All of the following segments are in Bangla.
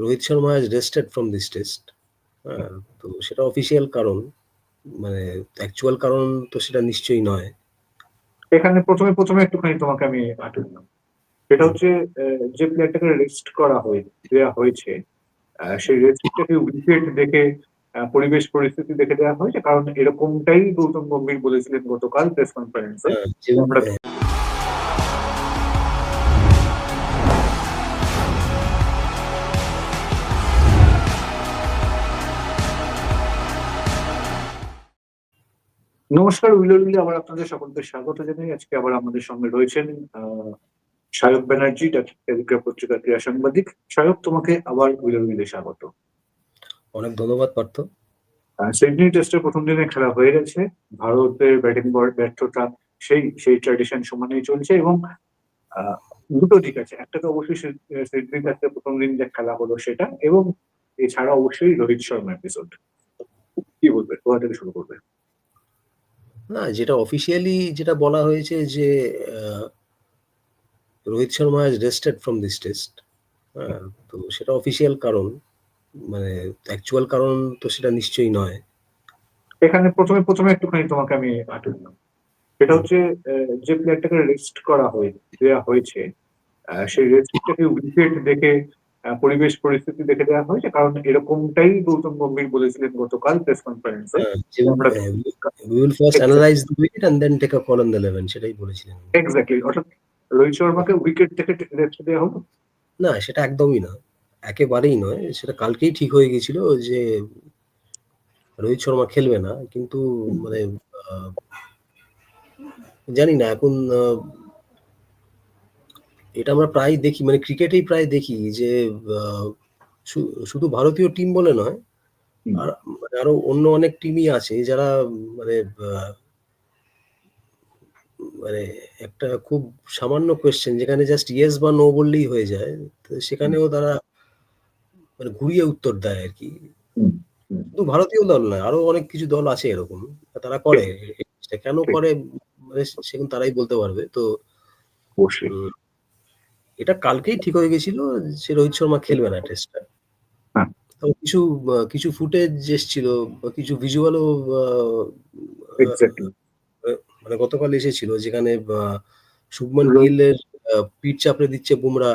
Rohit Sharma rested from this test হ্যাঁ, তো সেটা অফিসিয়াল কারণ মানে অ্যাকচুয়াল কারণ তো সেটা নিশ্চয়ই নয়। এখানে প্রথমে প্রথমে একটুখানি তোমাকে আমি আটকে দিলাম। সেটা হচ্ছে যে প্লেয়ারটাকে রেস্ট করা হয়ে দেওয়া হয়েছে সেই রেস্টটাকে উইকেট দেখে পরিবেশ পরিস্থিতি দেখে দেওয়া হয়েছে কারণ এরকমটাই গৌতম গম্ভীর বলেছিলেন গতকাল প্রেস কনফারেন্সে হ্যাঁ, যে আমরা- নমস্কার উইলি আবার আপনাদের সকলকে স্বাগত জানাই। আজকে আবার আমাদের সঙ্গে রয়েছেন সায়ক ব্যানার্জি টেলিগ্রাফ পত্রিকার ক্রীড়া সাংবাদিক। সায়ক তোমাকে আবার উইলে স্বাগত। অনেক ধন্যবাদ পার্থ। সিডনি টেস্টের প্রথম দিনে খেলা হয়ে গেছে। ভারতের ব্যাটিং ব্যর্থতা সেই সেই ট্র্যাডিশন সমানেই চলছে এবং দুটো দিক আছে। একটা তো অবশ্যই সিডনি টেস্টের প্রথম দিন যে খেলা হলো সেটা এবং এছাড়া অবশ্যই রোহিত শর্মা এপিসোড কি বলবে কোথা থেকে শুরু করবে না যেটা অফিসিয়ালি যেটা বলা হয়েছে যে Rohit Sharma has rested from this হ্যাঁ, তো সেটা অফিসিয়াল কারণ মানে অ্যাকচুয়াল কারণ তো সেটা নিশ্চয়ই নয়। এখানে প্রথমে প্রথমে একটুখানি তোমাকে আমি আটকে দিলাম। সেটা হচ্ছে যে প্লেয়ারটাকে রেস্ট করা হয়ে দেওয়া হয়েছে সেই রেস্টটাকে উইকেট দেখে পরিবেশ পরিস্থিতি দেখে দেওয়া হয়েছে কারণ এরকমটাই গৌতম গম্ভীর বলেছিলেন গতকাল প্রেস কনফারেন্সে will first analyse the wicket and then take a call on the সেটাই বলেছিলেন। এক্স্যাক্টলি অর্থাৎ রোহিত শর্মাকে উইকেট দেখে রেস্ট দেওয়া হলো? না সেটা একদমই না। একেবারেই নয় সেটা কালকেই ঠিক হয়ে গেছিল যে রোহিত শর্মা খেলবে না কিন্তু মানে জানি না এখন এটা আমরা প্রায় দেখি মানে ক্রিকেটেই প্রায় দেখি যে শুধু ভারতীয় টিম বলে নয় আর মানে আরও অন্য অনেক টিমই আছে যারা মানে মানে একটা খুব সামান্য কোয়েশ্চেন যেখানে জাস্ট ইয়েস বা নো বললেই হয়ে যায় সেখানেও তারা মানে ঘুরিয়ে উত্তর দেয় আর কি। শুধু ভারতীয় দল নয় আরও অনেক কিছু দল আছে এরকম তারা করে কেন করে মানে সেখানে তারাই বলতে পারবে তো অবশ্যই। এটা কালকেই ঠিক হয়ে গেছিল সে রোহিত শর্মা খেলবে না টেস্টটা হ্যাঁ। তো কিছু কিছু ফুটেজ এসেছিল কিছু ভিজুয়ালও মানে গতকাল এসেছিল যেখানে শুভমন গিলের পিঠ চাপড়ে দিচ্ছে বুমরা।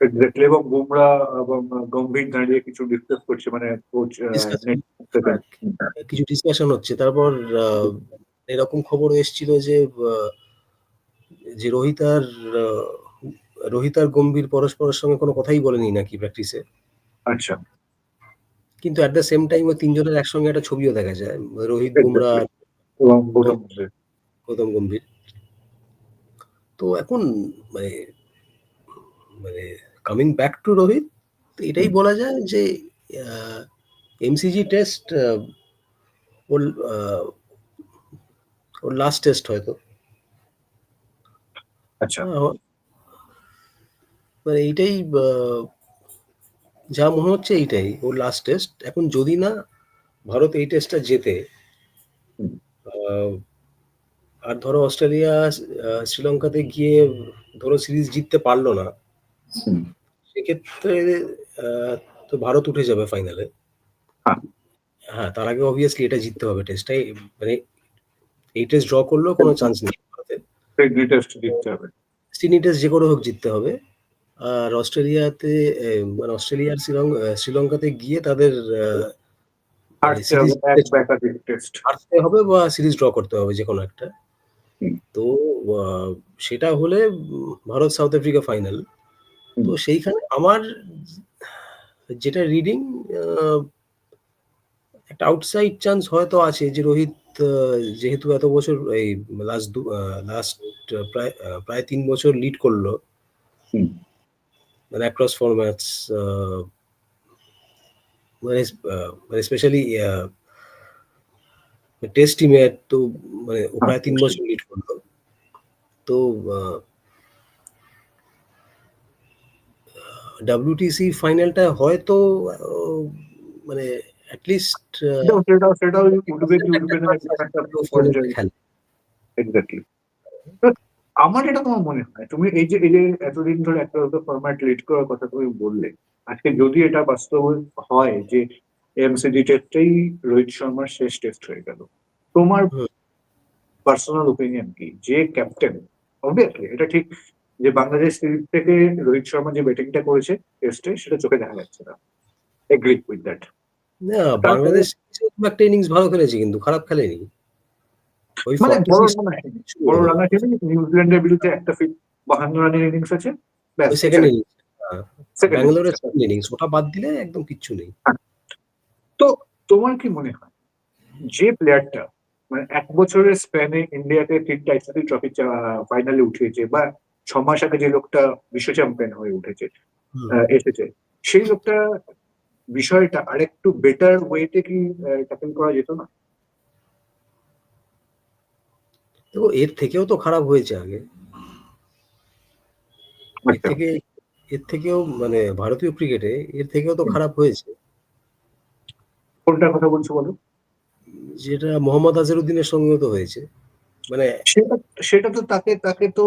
এক্স্যাক্টলি এবং বুমরা এবং গম্ভীর দাঁড়িয়ে কিছু ডিসকাস করছে মানে কোচ কিছু ডিসকাশন হচ্ছে। তারপর এরকম খবর এসেছিল যে যে রোহিত আর রোহিত আর গম্ভীর পরস্পরের সঙ্গে কোনো কথাই বলেনি নাকি প্র্যাকটিসে আচ্ছা। কিন্তু অ্যাট দ্য সেম টাইম ওই তিনজনের একসঙ্গে একটা ছবিও দেখা যায়। রোহিত বুমরা গৌতম গম্ভীর। তো এখন মানে মানে কামিং ব্যাক টু রোহিত এটাই বলা যায় যে এমসিজি টেস্ট ওর ওর লাস্ট টেস্ট হয়তো। আচ্ছা। মানে এইটাই যা মনে হচ্ছে এইটাই ওর লাস্ট টেস্ট এখন যদি না ভারত এই টেস্টটা জেতে আর ধরো অস্ট্রেলিয়া শ্রীলঙ্কাতে গিয়ে ধরো সিরিজ জিততে পারল না সেক্ষেত্রে তো ভারত উঠে যাবে ফাইনালে হ্যাঁ। হ্যাঁ তার আগে অবভিয়াসলি এটা জিততে হবে টেস্টটাই মানে এই টেস্ট ড্র করলেও কোনো চান্স নেই ভারতের সিডনি টেস্ট জিততে হবে। সিডনি টেস্ট যে করে হোক জিততে হবে। আর অস্ট্রেলিয়াতে মানে অস্ট্রেলিয়ার শ্রীলঙ্কা শ্রীলঙ্কাতে গিয়ে তাদের আহ, হবে বা সিরিজ ড্র করতে হবে যে কোনো একটা। তো সেটা হলে ভারত সাউথ আফ্রিকা ফাইনাল তো সেইখানে আমার যেটা রিডিং একটা আউটসাইড চান্স হয়তো আছে যে রোহিত যেহেতু এত বছর এই লাস্ট লাস্ট প্রায় প্রায় তিন বছর লিড করল। হুম। মানে অ্যাক্রস ফরম্যাটস মানে আহ, মানে স্পেশালি টেস্ট টিমে তো মানে ও প্রায় তিন বছর লিড করল তো ডাব্লিউটিসি ফাইনালটা হয়তো আহ, মানে অ্যাটলিস্ট সেটাও সেটাও সেটাও উঠবে কি উঠবে না একটা পর্যায়ে খেলে এক্স্যাক্টলি আমার এটা তোমার মনে হয় তুমি এই যে এই যে এতদিন ধরে একটা ফরম্যাট লিড করার কথা তুমি বললে আজকে যদি এটা বাস্তব হয় যে এমসিডি টেস্টেই রোহিত শর্মার শেষ টেস্ট হয়ে গেল তোমার পার্সোনাল ওপিনিয়ন কি? যে ক্যাপ্টেন অবভিয়াসলি এটা ঠিক যে বাংলাদেশ সিরিজ থেকে রোহিত শর্মা যে ব্যাটিংটা করেছে টেস্টে সেটা চোখে দেখা যাচ্ছে না। এগ্রি উইথ দ্যাট না বাংলাদেশ একটা ইনিংস ভালো খেলেছে কিন্তু খারাপ খেলেনি। মানে বড় বড় রান আসেনি নিউজিল্যান্ডের বিরুদ্ধে একটা ফিট বাহান্ন রানের ইনিংস আছে সেকেন্ড ব্যাঙ্গালোরের সেকেন্ড ইনিংস ওটা বাদ দিলে একদম কিচ্ছু নেই। তো তোমার কি মনে হয় যে প্লেয়ারটা মানে এক বছরের স্প্যানে তিনটা ট্রফি ফাইনালে উঠিয়েছে বা ছ মাস আগে যে লোকটা বিশ্ব চ্যাম্পিয়ন হয়ে উঠেছে এসেছে সেই লোকটা বিষয়টা আরেকটু বেটার ওয়েতে কি ট্যাকেল করা যেত না? দেখো এর থেকেও তো খারাপ হয়েছে আগে। এর থেকে এর থেকেও মানে ভারতীয় ক্রিকেটে এর থেকেও তো খারাপ হয়েছে। কোনটার কথা বলছো বলো? যেটা মোহাম্মদ আজহারউদ্দিনের সঙ্গেও তো হয়েছে। মানে সেটা সেটা তো তাকে তাকে তো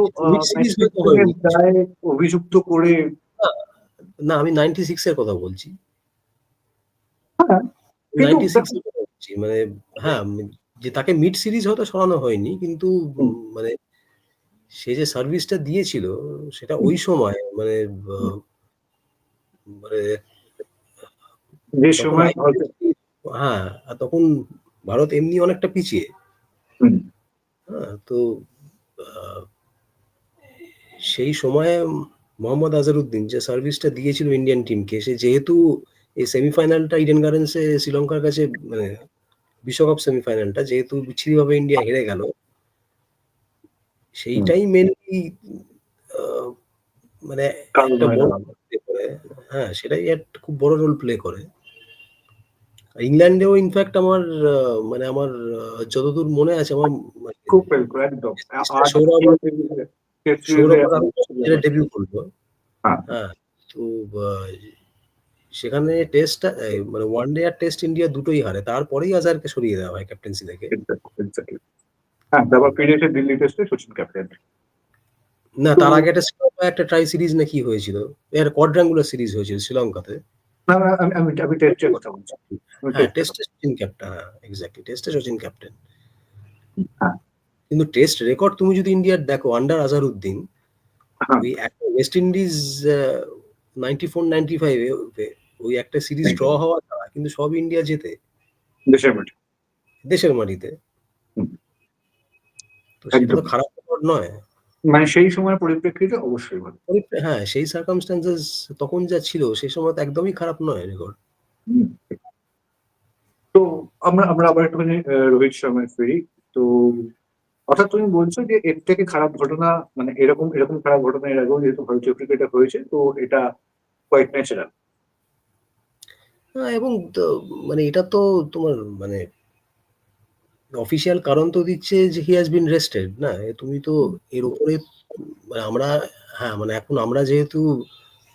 অভিযুক্ত করে না আমি নাইনটি সিক্স এর কথা বলছি। হ্যাঁ, নাইনটি সিক্স কথা বলছি। মানে হ্যাঁ যে তাকে মিড সিরিজ হয়তো সরানো হয়নি কিন্তু মানে সে যে সার্ভিসটা দিয়েছিল সেটা ওই সময় মানে মানে যে সময় হ্যাঁ আর তখন ভারত এমনি অনেকটা পিছিয়ে। হ্যাঁ তো সেই সময়ে মোহাম্মদ আজহারউদ্দিন যে সার্ভিসটা দিয়েছিল ইন্ডিয়ান টিমকে সে যেহেতু এই সেমিফাইনালটা ইডেন গার্ডেন্সে শ্রীলঙ্কার কাছে মানে বিশ্বকাপ সেমিফাইনালটা যেহেতু বিচ্ছিরিভাবে ইন্ডিয়া হেরে গেল সেইটাই মেনলি মানে হয় সেটাই একটা খুব বড় রোল প্লে করে। ইংল্যান্ডেও ইনফ্যাক্ট আমার মানে আমার যতদূর মনে আছে আমার মানে খুব একদম। সৌরভ সৌরভ ডেবিউ করল। হ্যাঁ। হ্যাঁ তো সেখানে টেস্টটা মানে ওয়ান ডে আর টেস্ট ইন্ডিয়া দুটোই হারে। তারপরেই আজহারকে সরিয়ে দেওয়া হয় ক্যাপ্টেন্সি থেকে। হ্যাঁ তারপর ফিরে এসে দিল্লি টেস্টে সচিন ক্যাপ্টেন না তার আগে একটা একটা ট্রাই সিরিজ না কি হয়েছিল? এর কোয়াড্রাঙ্গুলার সিরিজ হয়েছিল শ্রীলঙ্কাতে। না না, আমি আমি আমি টেস্টের কথা বলছি। হ্যাঁ টেস্টে সচিন ক্যাপ্টেন হ্যাঁ এক্স্যাক্টলি টেস্টে সচিন ক্যাপ্টেন। কিন্তু টেস্ট রেকর্ড তুমি যদি ইন্ডিয়ার দেখো আন্ডার আজহারউদ্দিন হ্যাঁ। ওই একটা West Indies ninety four ninety ফাইভে ওই একটা সিরিজ. ড্র হওয়া ছাড়া কিন্তু সব ইন্ডিয়া জেতে। দেশের মাঠে দেশের মাটিতে। তো সেটা তো খারাপ নয়। মানে সেই সময়ের পরিপ্রেক্ষিতে অবশ্যই ভালো। হ্যাঁ সেই সার্কামস্টান্সেস তখন যা ছিল সেই সময় তো একদমই খারাপ নয় রেকর্ড তো আমরা আমরা আবার একটুখানি রোহিত শর্মায় ফিরি। তো অর্থাৎ তুমি বলছো যে এর থেকে খারাপ ঘটনা মানে এরকম এরকম খারাপ ঘটনা এর আগেও যেহেতু ভারতীয় ক্রিকেটে হয়েছে তো এটা কোয়াইট ন্যাচারাল এবং মানে এটা তো তোমার মানে অফিসিয়াল কারণ তো দিচ্ছে যে হি হ্যাজ বিন রেস্টেড না? তুমি তো এর উপরে মানে আমরা হ্যাঁ মানে এখন আমরা যেহেতু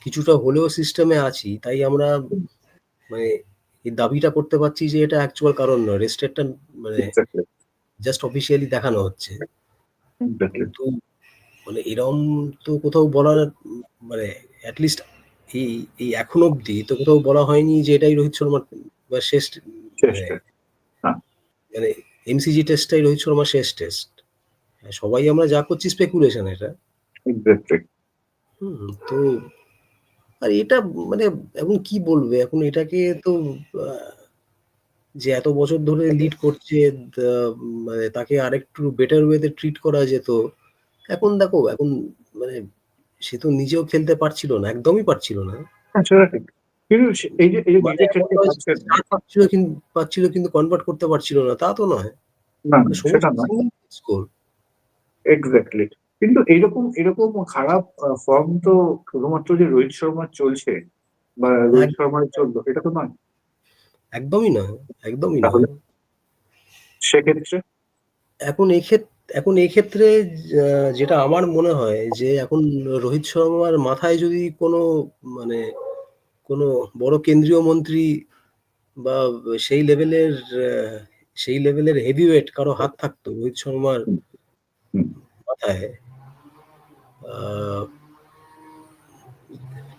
কিছুটা হলেও সিস্টেমে আছি তাই আমরা মানে এই দাবিটা করতে পারছি যে এটা অ্যাকচুয়াল কারণ নয় রেস্টেডটা মানে জাস্ট অফিসিয়ালি দেখানো হচ্ছে। কিন্তু মানে এরম তো কোথাও বলার মানে অ্যাটলিস্ট এই এই এখন অবধি তো কোথাও বলা হয়নি যে এটাই রোহিত শর্মার বা শেষ মানে মানে এমসিজি টেস্টটাই রোহিত শর্মার শেষ টেস্ট সবাই আমরা যা করছি স্পেকুলেশন এটা। হুম তো আর এটা মানে এখন কি বলবে? এখন এটাকে তো যে এত বছর ধরে লিড করছে মানে তাকে আরেকটু বেটার ওয়েতে ট্রিট করা যেত এখন দেখো এখন মানে সে তো নিজেও খেলতে পারছিল না একদমই পারছিল না। পাচ্ছিল কিন্তু কনভার্ট করতে পারছিল না তা তো নয়। না না, না স্কোর এক্স্যাক্টলি কিন্তু এরকম এরকম খারাপ ফর্ম তো শুধুমাত্র যে রোহিত শর্মার চলছে বা রোহিত শর্মার চলল এটা তো নয়। একদমই নয় একদমই নয়। সেক্ষেত্রে? এখন এই ক্ষেত্রে এখন এই ক্ষেত্রে যেটা আমার মনে হয় যে এখন রোহিত শর্মার মাথায় যদি কোনো মানে কোনো বড় কেন্দ্রীয় মন্ত্রী বা সেই লেভেলের সেই লেভেলের হেভিওয়েট কারও হাত থাকতো রোহিত শর্মার মাথায় আহ,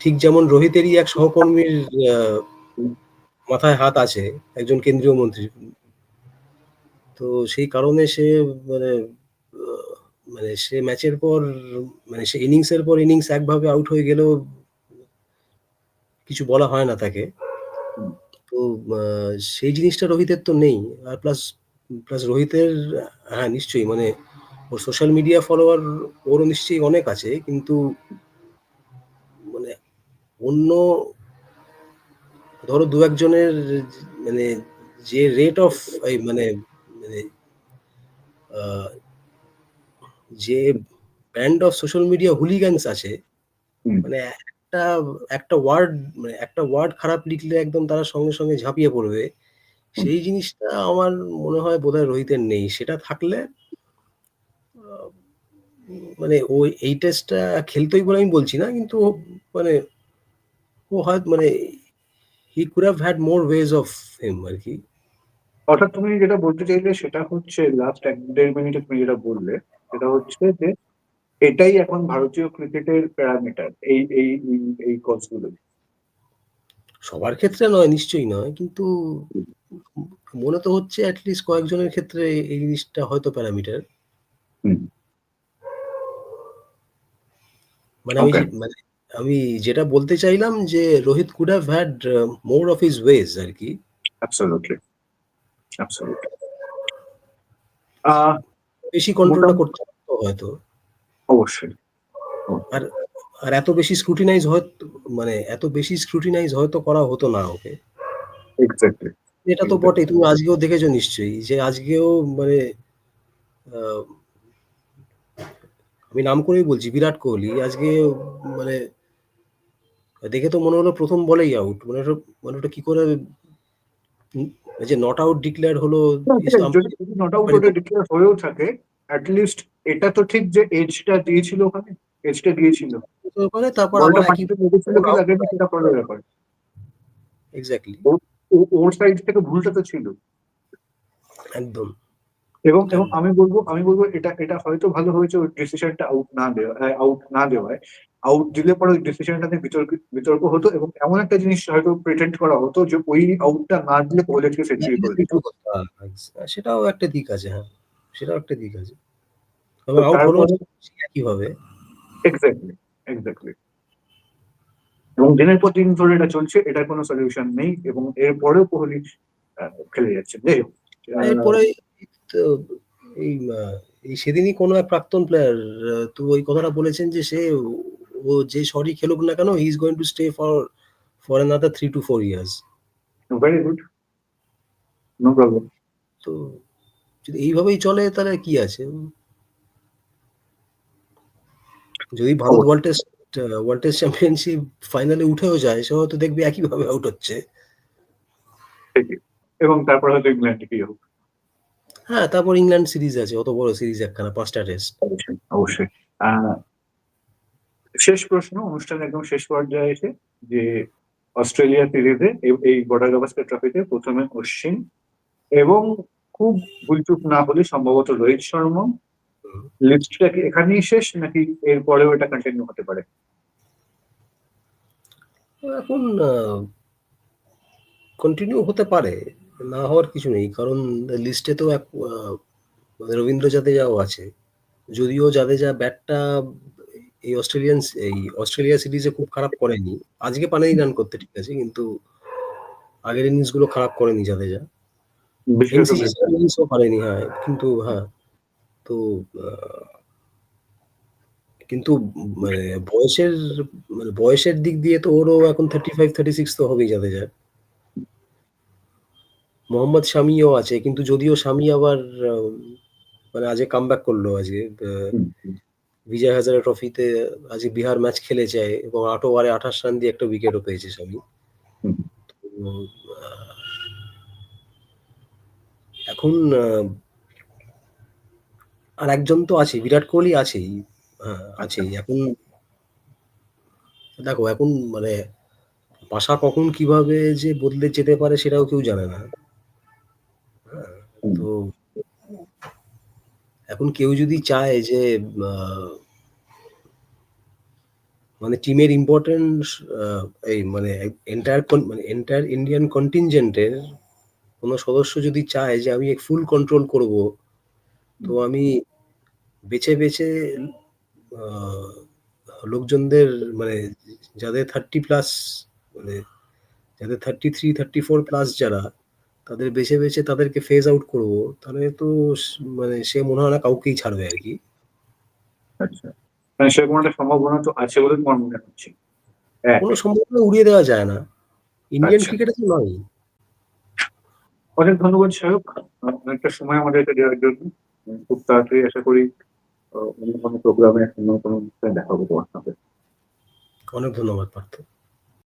ঠিক যেমন রোহিতেরই এক সহকর্মীর মাথায় হাত আছে, একজন কেন্দ্রীয় মন্ত্রী। তো সেই কারণে সে মানে মানে সে ম্যাচের পর মানে সে ইনিংসের পর ইনিংস একভাবে আউট হয়ে গেলেও কিছু বলা হয় না তাকে। তো সেই জিনিসটা রোহিতের তো নেই। আর প্লাস প্লাস রোহিতের হ্যাঁ, নিশ্চয়ই মানে ওর সোশ্যাল মিডিয়া ফলোয়ার ওরও নিশ্চয়ই অনেক আছে। কিন্তু মানে অন্য ধরো দু একজনের মানে যে রেট অফ মানে মানে যে band of social media hooligans আছে, মানে একটা একটা ওয়ার্ড মানে একটা ওয়ার্ড খারাপ লিখলে একদম তারা সঙ্গে, সঙ্গে ঝাঁপিয়ে পড়বে। সেই জিনিসটা আমার মনে হয় বোধহয় রোহিতের নেই। সেটা থাকলে মানে ও এই টেস্টটা খেলতই বলে আমি বলছি না। কিন্তু মানে ও হয় মানে he could could have more ways of of আর কি অর্থাৎ তুমি যেটা বলতে চাইলে সেটা হচ্ছে লাস্ট এক দেড় মিনিটে তুমি যেটা বললে, সেটা হচ্ছে যে এটাই এখন ভারতীয় ক্রিকেটের প্যারামিটার। এই এই এই কজগুলোই। সবার ক্ষেত্রে নয়, নিশ্চয়ই নয়। কিন্তু। মনে তো হচ্ছে এট লিস্ট কয়েকজনের ক্ষেত্রে এই জিনিসটা হয়তো প্যারামিটার। মানে আমি মানে আমি যেটা বলতে চাইলাম যে Rohit could have had more of his ways আরকি। Absolutely, absolutely. বেশি কন্ট্রোলটা করতে হয়তো। অবশ্যই। আর আর এত বেশি স্ক্রুটিনাইজ হয়ত মানে এত বেশি স্ক্রুটিনাইজ হয়তো করা হতো না ওকে। এক্সাক্টলি, এটা তো। বটেই। তুমি আজকেও দেখেছ নিশ্চয়ই যে আজকেও মানে আমি নাম করেই বলছি বিরাট কোহলি আজকে মানে দেখে তো মনে হলো প্রথম বলেই আউট। মানে ওটা মানে ওটা কি করে যে নট আউট ডিক্লেয়ার হলো যদি নট আউট ওটা ডিক্লেয়ার হয়েও থাকে, এট লিস্ট এটা তো ঠিক যে এজটা দিয়েছিল ওখানে, এজটা দিয়েছিল। করে তারপর আবার একই মাটিতে কি লাগেনি সেটা পরের ব্যাপার। ও ওর সাইড থেকে ভুলটা তো ছিল। একদম। এবং এবং আমি বলব আমি বলব এটা এটা হয়তো ভালো হয়েছে ওই ডিসিশনটা আউট না দেওয়া আউট না দেওয়ায়। আউট দিলে পরে ওই ডিসিশনটা নিয়ে বিতর্ক বিতর্ক হতো এবং এমন একটা জিনিস হয়তো প্রেটেন্ট করা হতো যে ওই আউটটা না দিলে কোহলি আজকে সেঞ্চুরি করে দিত। সেটাও একটা দিক আছে হ্যাঁ। সেটাও একটা দিক আছে। তবে আউট হলেও তারপরে একইভাবে। Exactly, exactly. এবং দিনের পর দিন ধরে এটা চলছে। এটার কোনো সলিউশন নেই এবং এরপরেও কোহলি খেলে যাচ্ছে। যাই হোক। এরপরে এই সেদিনই কোনো এক প্রাক্তন প্লেয়ার তো ওই কথাটা বলেছেন যে সে ও যে শটই খেলুক না কেন he is going to stay for for another 3 to 4 years. Very good. No problem. তো যদি এইভাবেই চলে তাহলে কি আছে? যদি Bharat world test world test championship ফাইনালে উঠেও যায় সে হয়তো দেখবে একইভাবে আউট হচ্ছে। এবং তারপর হয়তো ইংল্যান্ডে গিয়ে হোক। হ্যাঁ, তারপর ইংল্যান্ড সিরিজ আছে। অত বড় সিরিজ একখানা পাঁচটা টেস্ট। অবশ্যই, অবশ্যই। শেষ প্রশ্ন অনুষ্ঠানের একদম শেষ পর্যায়ে এসে যে অস্ট্রেলিয়া সিরিজে এই বর্ডার গাভাস্কার ট্রফিতে প্রথমে অশ্বিন এবং খুব ভুলচুক না হলে সম্ভবত রোহিত শর্মা। লিস্টটা কি এখানেই শেষ নাকি এরপরেও এটা কন্টিনিউ হতে পারে? এখন কন্টিনিউ হতে পারে। না হওয়ার কিছু নেই। কারণ লিস্টে তো এক রবীন্দ্র জাদেজাও আছে। যদিও জাদেজা ব্যাটটা এই অস্ট্রেলিয়ান এই অস্ট্রেলিয়া সিরিজে খুব খারাপ করেনি। আজকে পারেনি রান করতে ঠিক আছে। কিন্তু আগের ইনিংসগুলো খারাপ করেনি জাদেজা। এমসিসি ইনিংসও পারেনি হ্যাঁ। কিন্তু হ্যাঁ, তো কিন্তু মানে বয়সের মানে বয়সের দিক দিয়ে তো ওরও এখন 35-36 তো হবেই জাদেজার। মোহাম্মদ শামিও আছে। কিন্তু যদিও শামি আবার মানে আজকে কাম ব্যাক করল আজকে। বিজয় হাজারে ট্রফিতে আজকে বিহার ম্যাচ খেলে যায় এবং ৮ ওভারে ২৮ রান দিয়ে একটা উইকেটও পেয়েছে। তো এখন আর একজন তো আছেই। বিরাট কোহলি আছেই। হ্যাঁ, আচ্ছা। আছেই। এখন দেখো এখন মানে পাশা কখন কীভাবে যে বদলে যেতে পারে সেটাও কেউ জানে না। হ্যাঁ, তো এখন কেউ যদি চায় যে মানে টিমের ইম্পর্টেন্স এই মানে এন্টায়ার মানে এন্টায়ার ইন্ডিয়ান কন্টিনজেন্টের কোনো সদস্য যদি চায় যে আমি ফুল কন্ট্রোল করব, তো আমি বেছে বেছে লোকজনদের মানে যাদের থার্টি প্লাস মানে যাদের thirty three thirty four plus যারা তাদের বেছে বেছে তাদেরকে ফেজ আউট করব তাহলে তো মানে সে মনে হয় না কাউকেই ছাড়বে আর কি। আচ্ছা। মানে সেরকম একটা সম্ভাবনা তো আছে বলে তোমার মনে হচ্ছে? এক কোনো সম্ভাবনা উড়িয়ে দেওয়া যায় না। ইন্ডিয়ান আচ্ছা। ক্রিকেটে তো নয় অনেক ধন্যবাদ সাহেব অনেকটা সময় আমাদের এটা দেওয়ার জন্য। খুব তাড়াতাড়ি আশা করি অন্য কোনো প্রোগ্রামে অন্য কোনো অনুষ্ঠানে দেখা হবে তোমার সাথে। অনেক ধন্যবাদ পার্থ।